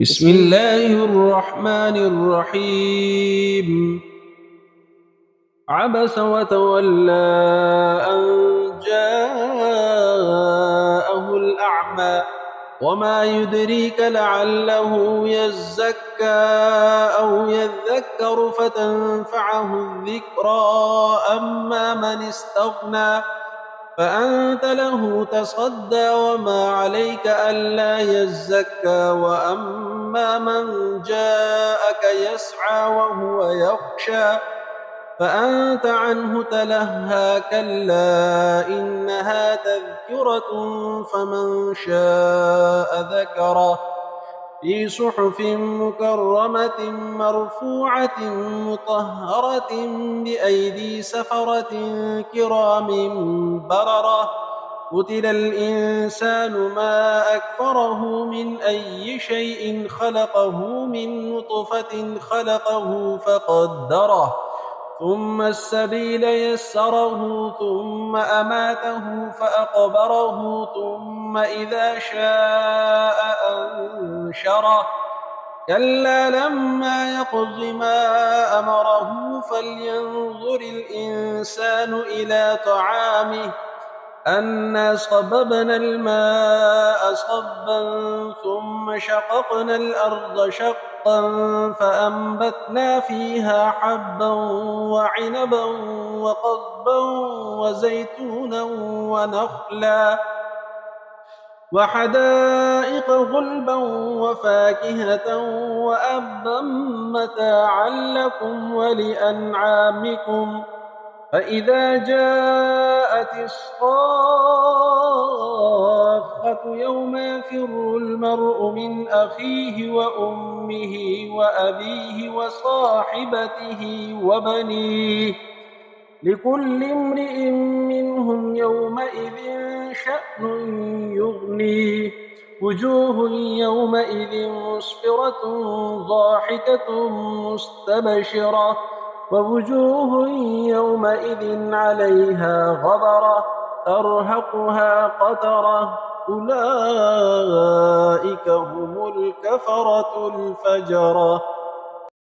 بسم الله الرحمن الرحيم. عبس وتولى أن جاءه الأعمى وما يدريك لعله يزكى أو يذكر فتنفعه الذكرى. أما من استغنى فأنت له تصدى وما عليك ألا يزكى وأما من جاءك يسعى وهو يخشى فأنت عنه تلهى كلا إنها تذكرة فمن شاء ذكره في صحف مكرمة مرفوعة مطهرة بأيدي سفرة كرام بررة. قتل الإنسان ما أكفره من أي شيء خلقه من نطفة خلقه فقدره. ثم السبيل يسره ثم أماته فأقبره ثم إذا شاء أنشره. كلا لما يقض ما أمره فلينظر الإنسان إلى طعامه. أنا صببنا الماء صبا ثم شققنا الأرض شقا فأنبتنا فيها حبا وعنبا وقضبا وزيتونا ونخلا وحدائق غلبا وفاكهة وأبا متاعا لكم ولأنعامكم فإذا جاءت الصاخة يوم يفر المرء من أخيه وأمه وأبيه وصاحبته وبنيه لكل امرئ منهم يومئذ شأن يغنيه. وجوه يومئذ مسفرة ضاحكة مستبشرة. ووجوه يومئذ عليها غبرة أرهقها قترة أولئك هم الكفرة الفجرة.